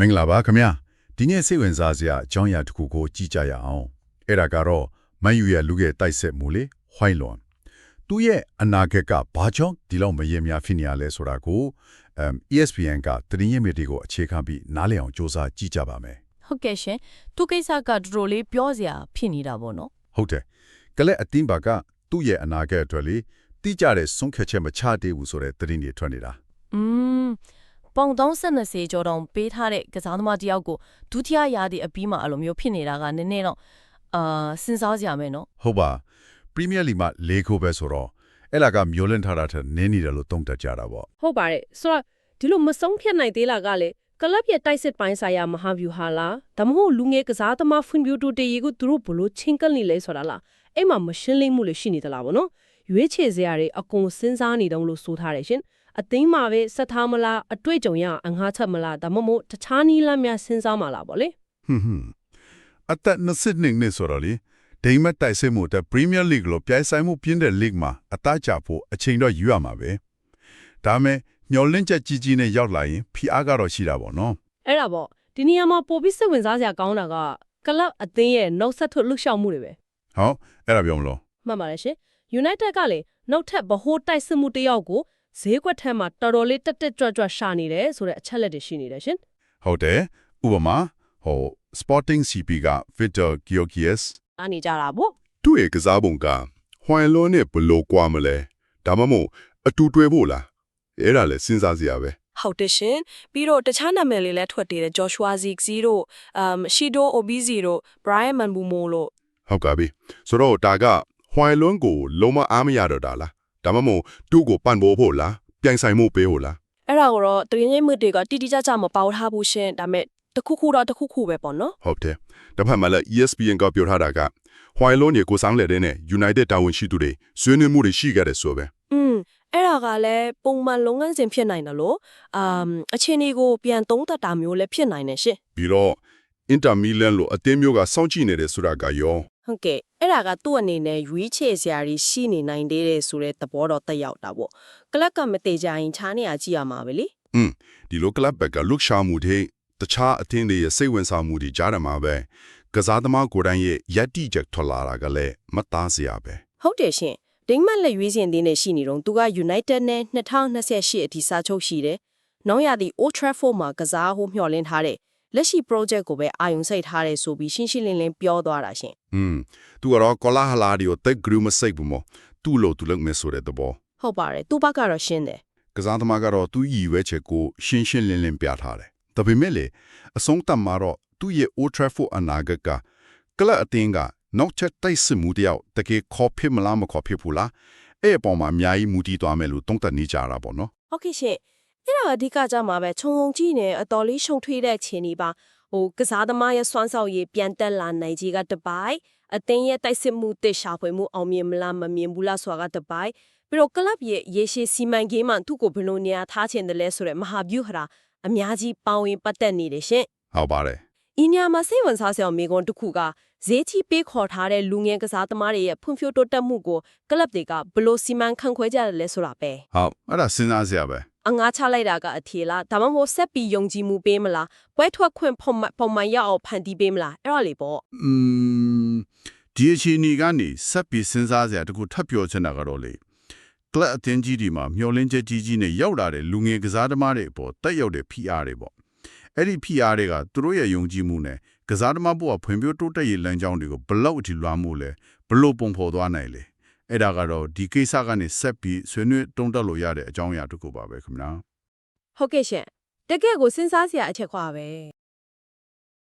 မင်္ဂလာပါခင်ဗျာဒီနေ့စိတ်ဝင်စားစရာအကြောင်းအရာတစ်ခုကိုကြည့်ကြရအောင်အဲ့ဒါကတော့မန်ယူရဲ့လူငယ်တိုက်ဆက်မှုလေဟွိုင်းလွန်သူ့ရဲ့အနာဂတ်ကဘာကြောင့်ဒီလောက်မရေမြဖြစ်နေရလဲဆိုတာကိုအမ် ESPN ကသတင်းရင်းမြစ်တွေကိုအခြေခံပြီးနားလည်အောင်စ조사ကြည့်ကြပါမယ် ဟုတ်ကဲ့ရှင်သူကိစ္စကတော်တော်လေးပြောစရာဖြစ်နေတာပေါ့နော် ဟုတ်တယ်ကလက်အတင်းပါကသူ့ရဲ့အနာဂတ်အတွက်လေတိကျတဲ့ဆုံးဖြတ်ချက်မချသေးဘူးဆိုတဲ့သတင်းတွေထွက်နေတာ อืม ပေါင်30ကျော်တောင်ပေးထားတဲ့ကစားသမားတစ်ယောက်ကိုဒုတိယရာသီအပြီးမှာအဲ့လိုမျိုးဖြစ်နေတာကနည်းနည်းတော့အာစဉ်းစားကြရမယ်နော်ဟုတ်ပါပရီးမီးယားလိမှာ၄ခုပဲဆိုတော့အဲ့လာကမျိုးလင့်ထားတာထက်နည်းနေတယ်လို့သုံးသပ်ကြတာပေါ့ဟုတ်ပါတယ်ဆိုတော့ဒီလိုမဆုံးဖြတ်နိုင်သေးလားကလေကလပ်ရဲ့တိုက်စစ်ပိုင်းဆိုင်ရာမဟာဗျူဟာလားဒါမှမဟုတ်လူငယ်ကစားသမားဖွံ့ဖြိုးတိုးတက်ရေးကိုသူတို့ဘလို့ချင်းကပ်နေလဲဆိုတာလားအဲ့မှာမရှင်းလင်းမှုလည်းရှိနေသလားဗောနော်ရွေးချယ်စရာတွေအကုန်စဉ်းစားနေတုံးလို့ဆိုထားတယ်ရှင် အသိမ်းမှာပဲစက်ထားမလားအတွေ့အကြုံရအောင်အငှားချက်မလားဒါမှမဟုတ်တခြားနီးလမ်းများစဉ်းစားမလားဗောလေဟွန်းဟွန်းအသက်22နှစ်ဆိုတော့လေဒိမတ်တိုက်စစ်မှုတဲ့ပရီးမီးယားလိလို့ပြိုင်ဆိုင်မှုပြင်းတဲ့လိမှာအသားချဖို့အချိန်တော့ယူရမှာပဲဒါမဲ့မျောလင့်ချက်ကြီးကြီးနဲ့ရောက်လာရင်ဖီအားကတော့ရှိတာပေါ့နော်အဲ့ဒါပေါ့ဒီနေရာမှာပိုပြီးစိတ်ဝင်စားစရာကောင်းတာကကလပ်အသင်းရဲ့နောက်ဆက်ထွတ်လှုပ်ရှားမှုတွေပဲဟောအဲ့ဒါပြောမလို့မှတ်ပါတယ်ရှင် United ကလေနောက်ထပ်ဗဟိုတိုက်စစ်မှုတစ်ယောက်ကို ဈေးကွက်ထဲမှာတော်တော်လေးတက်တက်ကြွကြွရှာနေတယ်ဆိုတဲ့အချက်လက်တွေရှိနေတယ်ရှင်ဟုတ်တယ်ဥပမာဟို Sporting CP က Victor Gyogies အားနေကြတာပေါ့သူ့ရဲ့ကစားပုံကဟွိုင်လွန်နဲ့ဘလို့ကွာမလဲဒါမှမဟုတ်အတူတွဲဖို့လားအဲ့ဒါလည်းစဉ်းစားစရာပဲဟုတ်တယ်ရှင်ပြီးတော့တခြားနာမည်လေးလည်းထွက်တည်တယ် Joshua Ziggy တို့အမ် Shido Obizi တို့ Brian Manbumo လို့ဟုတ်ကဲ့ပြီဆိုတော့ဒါကဟွိုင်လွန်ကိုလုံးမအားမရတော့တာလား ဒါမှမဟုတ်သူ့ကိုပန်ဖို့ဖို့လားပြိုင်ဆိုင်မှုပေးဖို့လားအဲ့ဒါကိုတော့တရင်ရင်မှုတွေကတိတိကျကျမပေါထားဘူးရှင်ဒါပေမဲ့တစ်ခုခုတော့တစ်ခုခုပဲပေါ့နော်ဟုတ်တယ်တစ်ဖက်မှာလည်း ESPN ကပြောထားတာကဟွိုင်လွန်ကိုကိုဆောင်လေတဲ့နဲ့ United တာဝန်ရှိသူတွေဆွေးနွေးမှုတွေရှိခဲ့တယ်ဆိုပဲอืมအဲ့ဒါကလည်းပုံမှန်လုပ်ငန်းစဉ်ဖြစ်နိုင်တယ်လို့အမ်အချင်းဒီကိုပြန်သုံးသပ်တာမျိုးလည်းဖြစ်နိုင်တယ်ရှင်ပြီးတော့ Inter Milan လို့အသင်းမျိုးကစောင့်ကြည့်နေတယ်ဆိုတာကရောဟုတ်ကဲ့ အဲ့ဒါကသူ့အနေနဲ့ရွေးချယ်စရာတွေရှိနေနိုင်သေးတယ်ဆိုတဲ့သဘောတော့တက်ရောက်တာပေါ့ကလပ်ကမတေကြရင်ခြားနေရကြည့်ရမှာပဲလေอืมဒီလိုကလပ်ဘက်ကလုရှာမှုတွေတခြားအသင်းတွေရဲ့စိတ်ဝင်စားမှုတွေကြားရမှာပဲကစားသမားကိုယ်တိုင်ရဲ့ယက်တိချက်ထွက်လာတာကလည်းမသားစရာပဲဟုတ်တယ်ရှင်ဒိန်းမတ်လက်ရွေးစင်သေးနဲ့ရှိနေတော့သူက United နဲ့2028အထိစာချုပ်ရှိတယ်။နောက်ရသည့် Old Trafford မှာကစားဟိုမျှော်လင့်ထားတဲ့ လက်ရှိ project ကိုပဲအာရုံစိုက်ထားတယ်ဆိုပြီးရှင်းရှင်းလင်းလင်းပြောသွားတာရှင်อืมသူကတော့ကောလာဟလာဒီကိုတက်ဂရူးမစိတ်ဘူးမို့သူ့လို့သူလုပ်မယ်ဆိုတဲ့သဘော။ဟုတ်ပါတယ်။သူ့ဘက်ကတော့ရှင်းတယ်ကစားသမားကတော့သူ့ရည်ရွယ်ချက်ကိုရှင်းရှင်းလင်းလင်းပြထားတယ်ဒါပေမဲ့လေအဆုံးသတ်မှာတော့သူ့ရဲ့ Old Trafford အနာဂတ်ကကလပ်အသင်းကနောက်ချက်တိုက်စစ်မှုတယောက်တကယ်ခေါ်ဖြစ်မလားမခေါ်ဖြစ်ဘူးလားအဲ့အပေါ်မှာအများကြီးမူတည်သွားမယ်လို့သုံးသပ်နေကြတာပေါ့နော်။ဟုတ်ကဲ့ရှင်။ အဲ့ဒါအဓိကကြမှာပဲခြုံငုံကြည့်နေအတော်လေးရှုံထွေးတဲ့ခြေနေပါ။ဟိုကစားသမားရဲ့စွမ်းဆောင်ရည်ပြန်တက်လာနိုင်ကြီးကတပိုက်အသင်းရဲ့တိုက်စစ်မှုတစ်ရှာဖွေမှုအောင်မြင်မလားမမြင်ဘူးလားဆိုတာကတပိုက်ပြီးတော့ကလပ်ရဲ့ရေရှည်စီမံကိန်းမှသူ့ကိုဘယ်လိုနေရာထားချင်တယ်လဲဆိုတဲ့မဟာဗျူဟာအများကြီးပေါဝင်ပတ်သက်နေတယ်ရှင်ဟုတ်ပါတယ်။ အင်းညာမှာစိတ်ဝင်စားစရာမိကွန်းတစ်ခုကဈေးချီပေးခေါ်ထားတဲ့လူငယ်ကစားသမားတွေရဲ့ဖွံ့ဖြိုးတိုးတက်မှုကိုကလပ်တွေကဘယ်လိုစီမံခန့်ခွဲကြတယ်လဲဆိုတာပဲဟုတ်အဲ့ဒါစဉ်းစားစရာပဲ။အငားချလိုက်တာကအထီလားဒါမှမဟုတ်ဆက်ပြီးယုံကြည်မှုပေးမလားပွဲထွက်ခွင့်ပုံမှန်ပုံမှန်ရအောင်ဖန်တီးပေးမလားအဲ့ဒါလေးပေါ့อืมဒီအချိန်ကြီးကနေဆက်ပြီးစဉ်းစားစရာတခုထပ်ပြောချင်တာကတော့လေကလပ်အသင်းကြီးဒီမှာမျောလင်းချက်ကြီးကြီးနဲ့ရောက်လာတဲ့လူငယ်ကစားသမားတွေအပေါ်တက်ရောက်တဲ့ PR တွေပေါ့ အဲ့ဒီ PR တွေကသူတို့ရဲ့ယုံကြည်မှုနဲ့ကစားသမားဘဝဖွံ့ဖြိုးတိုးတက်ရေးလမ်းကြောင်းတွေကိုဘလောက်အထိလွှမ်းမိုးလဲဘလို့ပုံဖော်သွားနိုင်လဲအဲ့ဒါကတော့ဒီကိစ္စကနေဆက်ပြီးဆွေးနွေးတုံးတက်လို့ရတဲ့အကြောင်းအရာတစ်ခုပါပဲခင်ဗျာဟုတ်ကဲ့ရှင်တကယ့်ကိုစဉ်းစားစရာအချက်ခွာပဲ